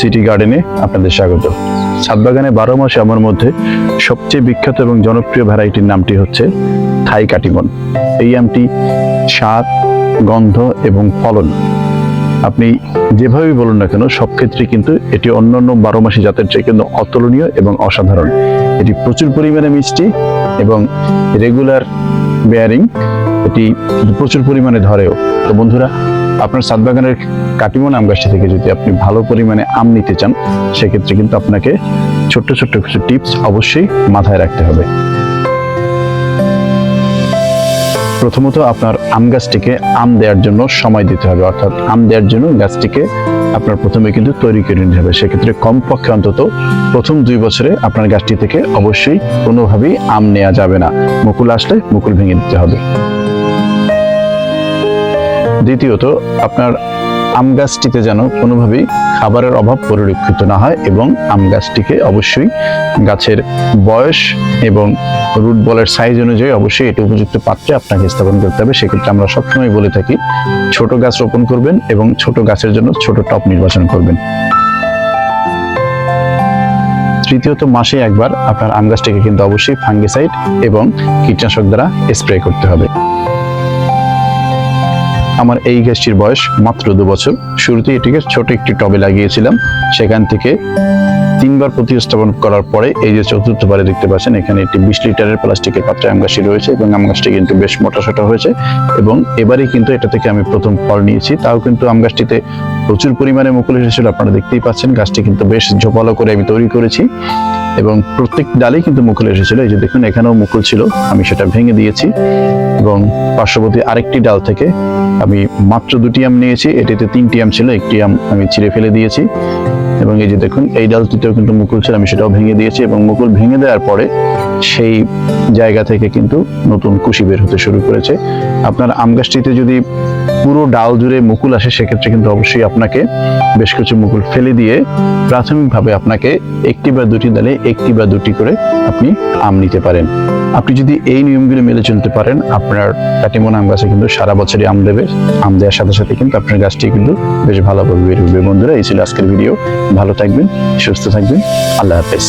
City গার্ডেনে আপনাদের স্বাগত। ছাদ বাগানে বারো মাসে আমার মধ্যে সবচেয়ে বিখ্যাত এবং জনপ্রিয় ভ্যারাইটির নামটি হচ্ছে থাই কাটিমন এই আমটি স্বাদ, গন্ধ এবং ফলন আপনি যেভাবেই বলুন না কেন, সব ক্ষেত্রে কিন্তু এটি অন্যান্য বারো মাসি জাতের চেয়ে কিন্তু অতুলনীয় এবং অসাধারণ। এটি প্রচুর পরিমাণে মিষ্টি এবং রেগুলার বেয়ারিং এটি প্রচুর পরিমাণে ধরেও। তো বন্ধুরা আপনার সাত বাগানের কাটিমন আম গাছটি থেকে যদি আপনি ভালো পরিমাণে আম নিতে চান, সেক্ষেত্রে কিন্তু আপনাকে ছোট্ট ছোট্ট কিছু টিপস অবশ্যই মাথায় রাখতে হবে। প্রথমত আপনার আম গাছটিকে আম দেওয়ার জন্য সময় দিতে হবে। অর্থাৎ আম দেওয়ার জন্য গাছটিকে আপনার প্রথমে কিন্তু তৈরি করে নিতে হবে। সেক্ষেত্রে কমপক্ষে অন্তত প্রথম দুই বছরে আপনার গাছটি থেকে অবশ্যই কোনোভাবেই আম নেওয়া যাবে না। মুকুল আসলে মুকুল ভেঙে দিতে হবে। দ্বিতীয়ত, আপনার আম গাছটিতে যেন কোনোভাবেই খাবারের অভাব পরিলক্ষিত না হয় এবং আম গাছটিকে অবশ্যই গাছের বয়স এবং রুট বলের সাইজ অনুযায়ী অবশ্যই এটি উপযুক্ত পাত্রে আপনাকে স্থাপন করতে হবে। সেক্ষেত্রে আমরা সবসময় বলে থাকি, ছোট গাছ রোপণ করবেন এবং ছোট গাছের জন্য ছোট টপ নির্বাচন করবেন। তৃতীয়ত, মাসে একবার আপনার আম গাছটিকে কিন্তু অবশ্যই ফাঙ্গিসাইড এবং কীটনাশক দ্বারা স্প্রে করতে হবে। আমার এই গাছটির বয়স মাত্র দু বছর। শুরুতে এটিকে ছোট একটি টবে লাগিয়েছিলাম। সেখান থেকে তিনবার প্রতিস্থাপন করার পরে এই যে চতুর্থবারে দেখতে পাচ্ছেন, এখানে একটি বিশ লিটারের প্লাস্টিকের পাত্রে আম গাছটি রয়েছে এবং আম গাছটি কিন্তু বেশ মোটা সোটা হয়েছে এবং এবারেই কিন্তু এটা থেকে আমি প্রথম ফল নিয়েছি। তাও কিন্তু আম গাছটিতে প্রচুর পরিমাণে মুকুল এসেছিল, আপনারা দেখতেই পাচ্ছেন। গাছটি কিন্তু বেশ ঝোপালো করে আমি তৈরি করেছি। এবং প্রত্যেক ডালেই কিন্তু মুকুল এসেছিল। এই যে দেখুন, এখানেও মুকুল ছিল। আমি সেটা ভেঙে দিয়েছি এবং পার্শ্ববর্তী আরেকটি ডাল থেকে আমি মাত্র দুটি আম নিয়েছি। এটিতে তিনটি আম ছিল, একটি আম আমি ছিঁড়ে ফেলে দিয়েছি। এবং এই যে দেখুন, এই ডালটিতেও কিন্তু মুকুল ছিল, আমি সেটাও ভেঙে দিয়েছি এবং মুকুল ভেঙে দেওয়ার পরে সেই জায়গা থেকে কিন্তু নতুন কুশি বের হতে শুরু করেছে। আপনার আম গাছটিতে যদি পুরো ডাল জুড়ে মুকুল আসে, সেক্ষেত্রে কিন্তু অবশ্যই আপনাকে বেশ কিছু মুকুল ফেলে দিয়ে প্রাথমিকভাবে আপনাকে একটি বা দুটি ডালে একটি বা দুটি করে আপনি আম নিতে পারেন। আপনি যদি এই নিয়মগুলো মেলে চলতে পারেন, আপনার কাটিমন আম গাছে কিন্তু সারা বছরই আম দেবে। আম দেওয়ার সাথে সাথে কিন্তু আপনার গাছটি কিন্তু বেশ ভালোভাবে বের হবে বন্ধুরা, এই ছিল আজকের ভিডিও। ভালো থাকবেন, সুস্থ থাকবেন। আল্লাহ হাফেজ।